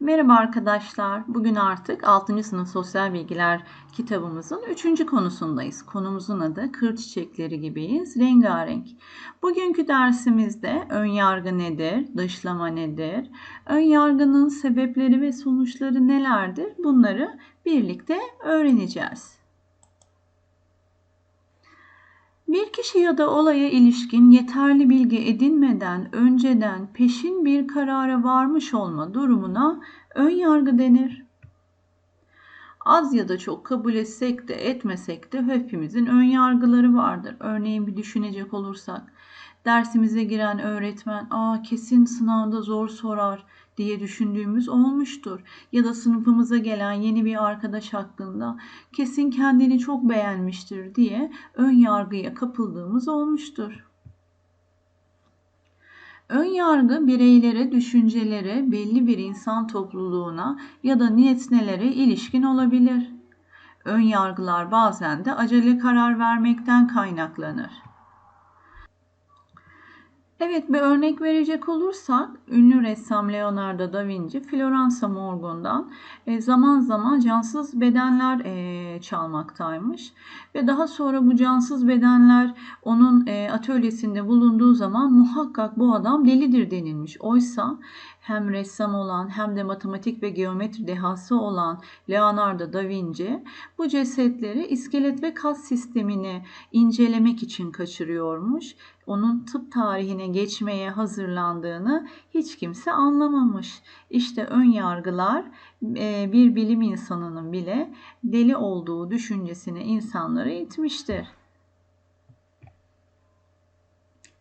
Merhaba arkadaşlar. Bugün artık 6. sınıf sosyal bilgiler kitabımızın 3. konusundayız. Konumuzun adı Kır Çiçekleri gibiyiz, rengarenk. Bugünkü dersimizde ön yargı nedir, dışlama nedir, ön yargının sebepleri ve sonuçları nelerdir bunları birlikte öğreneceğiz. Bir kişi ya da olaya ilişkin yeterli bilgi edinmeden önceden peşin bir karara varmış olma durumuna ön yargı denir. Az ya da çok kabul etsek de etmesek de hepimizin ön yargıları vardır. Örneğin bir düşünecek olursak dersimize giren öğretmen aa kesin sınavda zor sorar diye düşündüğümüz olmuştur. Ya da sınıfımıza gelen yeni bir arkadaş hakkında kesin kendini çok beğenmiştir diye ön yargıya kapıldığımız olmuştur. Ön yargı bireylere, düşüncelere, belli bir insan topluluğuna ya da nesnelere ilişkin olabilir. Ön yargılar bazen de acele karar vermekten kaynaklanır. Evet bir örnek verecek olursak ünlü ressam Leonardo da Vinci Floransa morgundan e, zaman zaman cansız bedenler e, çalmaktaymış. Ve daha sonra bu cansız bedenler onun e, atölyesinde bulunduğu zaman muhakkak bu adam delidir denilmiş. Oysa hem ressam olan hem de matematik ve geometri dehası olan Leonardo da Vinci bu cesetleri iskelet ve kas sistemini incelemek için kaçırıyormuş. Onun tıp tarihine geçmeye hazırlandığını hiç kimse anlamamış. İşte ön yargılar e, bir bilim insanının bile deli olduğu düşüncesini insanlara itmiştir.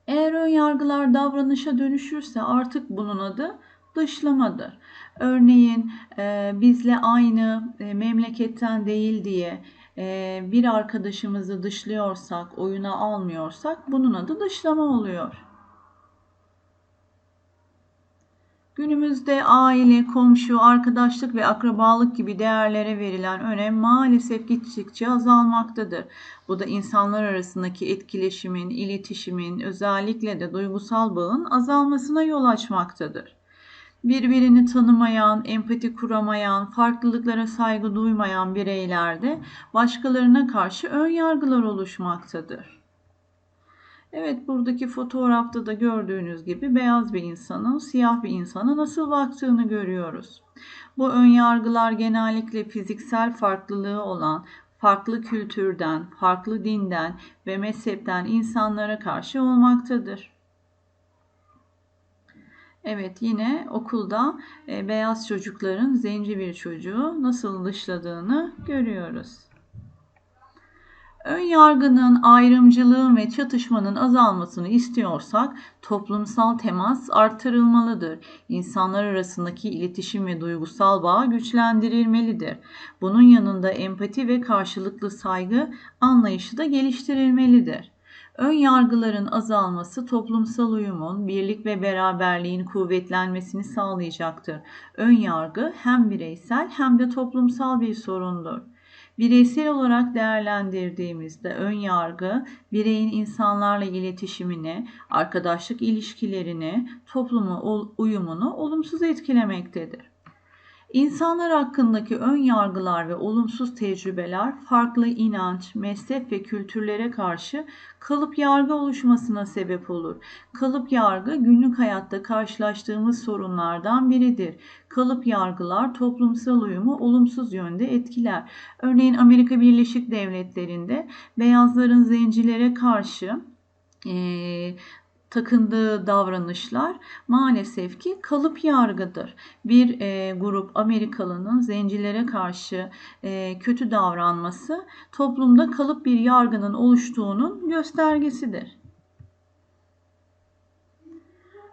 Eğer ön yargılar davranışa dönüşürse artık bunun adı dışlamadır. Örneğin e, bizle aynı e, memleketten değil diye bir arkadaşımızı dışlıyorsak, oyuna almıyorsak bunun adı dışlama oluyor. Günümüzde aile, komşu, arkadaşlık ve akrabalık gibi değerlere verilen önem maalesef gittikçe azalmaktadır. Bu da insanlar arasındaki etkileşimin, iletişimin, özellikle de duygusal bağın azalmasına yol açmaktadır birbirini tanımayan, empati kuramayan, farklılıklara saygı duymayan bireylerde başkalarına karşı ön yargılar oluşmaktadır. Evet buradaki fotoğrafta da gördüğünüz gibi beyaz bir insanın siyah bir insana nasıl baktığını görüyoruz. Bu ön yargılar genellikle fiziksel farklılığı olan farklı kültürden, farklı dinden ve mezhepten insanlara karşı olmaktadır. Evet yine okulda e, beyaz çocukların zenci bir çocuğu nasıl dışladığını görüyoruz. Ön yargının, ayrımcılığın ve çatışmanın azalmasını istiyorsak toplumsal temas artırılmalıdır. İnsanlar arasındaki iletişim ve duygusal bağ güçlendirilmelidir. Bunun yanında empati ve karşılıklı saygı anlayışı da geliştirilmelidir. Ön yargıların azalması toplumsal uyumun, birlik ve beraberliğin kuvvetlenmesini sağlayacaktır. Ön yargı hem bireysel hem de toplumsal bir sorundur. Bireysel olarak değerlendirdiğimizde ön yargı bireyin insanlarla iletişimini, arkadaşlık ilişkilerini, toplumu uyumunu olumsuz etkilemektedir. İnsanlar hakkındaki ön yargılar ve olumsuz tecrübeler farklı inanç, mezhep ve kültürlere karşı kalıp yargı oluşmasına sebep olur. Kalıp yargı günlük hayatta karşılaştığımız sorunlardan biridir. Kalıp yargılar toplumsal uyumu olumsuz yönde etkiler. Örneğin Amerika Birleşik Devletleri'nde beyazların zencilere karşı takındığı davranışlar maalesef ki kalıp yargıdır. Bir e, grup Amerikalının zencilere karşı e, kötü davranması toplumda kalıp bir yargının oluştuğunun göstergesidir.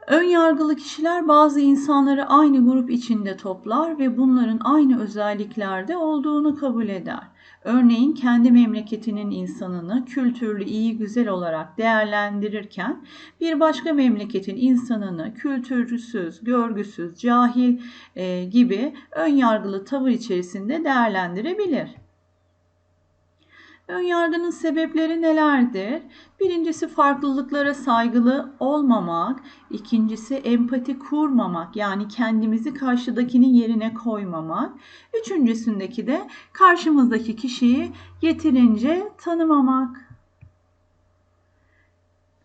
Ön yargılı kişiler bazı insanları aynı grup içinde toplar ve bunların aynı özelliklerde olduğunu kabul eder. Örneğin kendi memleketinin insanını kültürlü, iyi, güzel olarak değerlendirirken bir başka memleketin insanını kültürsüz, görgüsüz, cahil e, gibi ön yargılı tavır içerisinde değerlendirebilir. Önyargının sebepleri nelerdir? Birincisi farklılıklara saygılı olmamak, ikincisi empati kurmamak yani kendimizi karşıdakinin yerine koymamak, üçüncüsündeki de karşımızdaki kişiyi yeterince tanımamak.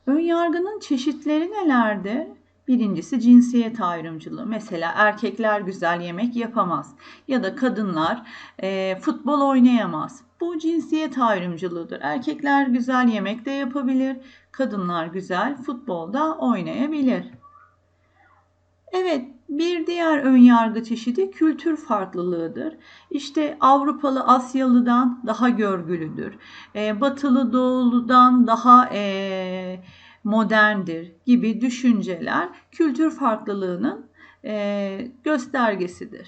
Önyargının çeşitleri nelerdir? Birincisi cinsiyet ayrımcılığı. Mesela erkekler güzel yemek yapamaz ya da kadınlar e, futbol oynayamaz. Bu cinsiyet ayrımcılığıdır. Erkekler güzel yemek de yapabilir, kadınlar güzel futbolda oynayabilir. Evet, bir diğer önyargı çeşidi kültür farklılığıdır. İşte Avrupalı Asyalı'dan daha görgülüdür. E, batılı Doğulu'dan daha e, moderndir gibi düşünceler kültür farklılığının e, göstergesidir.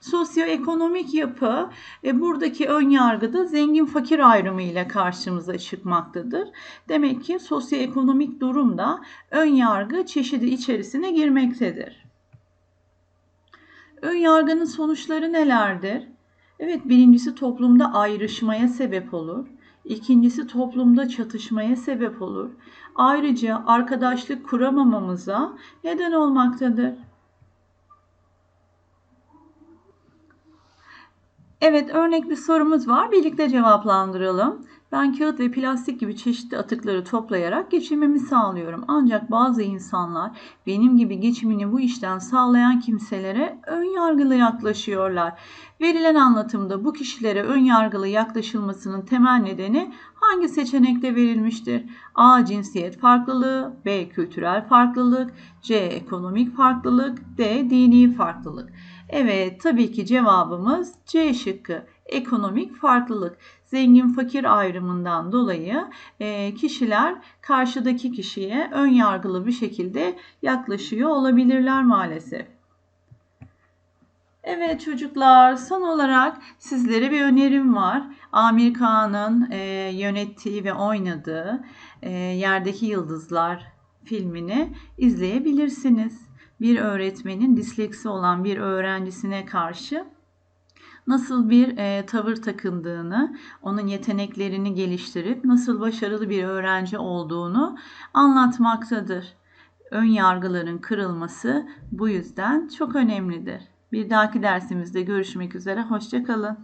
Sosyoekonomik yapı e, buradaki ön yargıda zengin fakir ayrımı ile karşımıza çıkmaktadır. Demek ki sosyoekonomik durumda ön yargı çeşidi içerisine girmektedir. Ön yargının sonuçları nelerdir? Evet birincisi toplumda ayrışmaya sebep olur. İkincisi toplumda çatışmaya sebep olur. Ayrıca arkadaşlık kuramamamıza neden olmaktadır. Evet örnek bir sorumuz var. Birlikte cevaplandıralım. Ben kağıt ve plastik gibi çeşitli atıkları toplayarak geçimimi sağlıyorum. Ancak bazı insanlar benim gibi geçimini bu işten sağlayan kimselere ön yargılı yaklaşıyorlar. Verilen anlatımda bu kişilere ön yargılı yaklaşılmasının temel nedeni hangi seçenekte verilmiştir? A. Cinsiyet farklılığı, B. Kültürel farklılık, C. Ekonomik farklılık, D. Dini farklılık. Evet tabii ki cevabımız C şıkkı ekonomik farklılık. Zengin fakir ayrımından dolayı e, kişiler karşıdaki kişiye ön yargılı bir şekilde yaklaşıyor olabilirler maalesef. Evet çocuklar son olarak sizlere bir önerim var. Amir Kağan'ın e, yönettiği ve oynadığı e, Yerdeki Yıldızlar filmini izleyebilirsiniz. Bir öğretmenin disleksi olan bir öğrencisine karşı nasıl bir e, tavır takındığını, onun yeteneklerini geliştirip nasıl başarılı bir öğrenci olduğunu anlatmaktadır. Ön yargıların kırılması bu yüzden çok önemlidir. Bir dahaki dersimizde görüşmek üzere, hoşçakalın.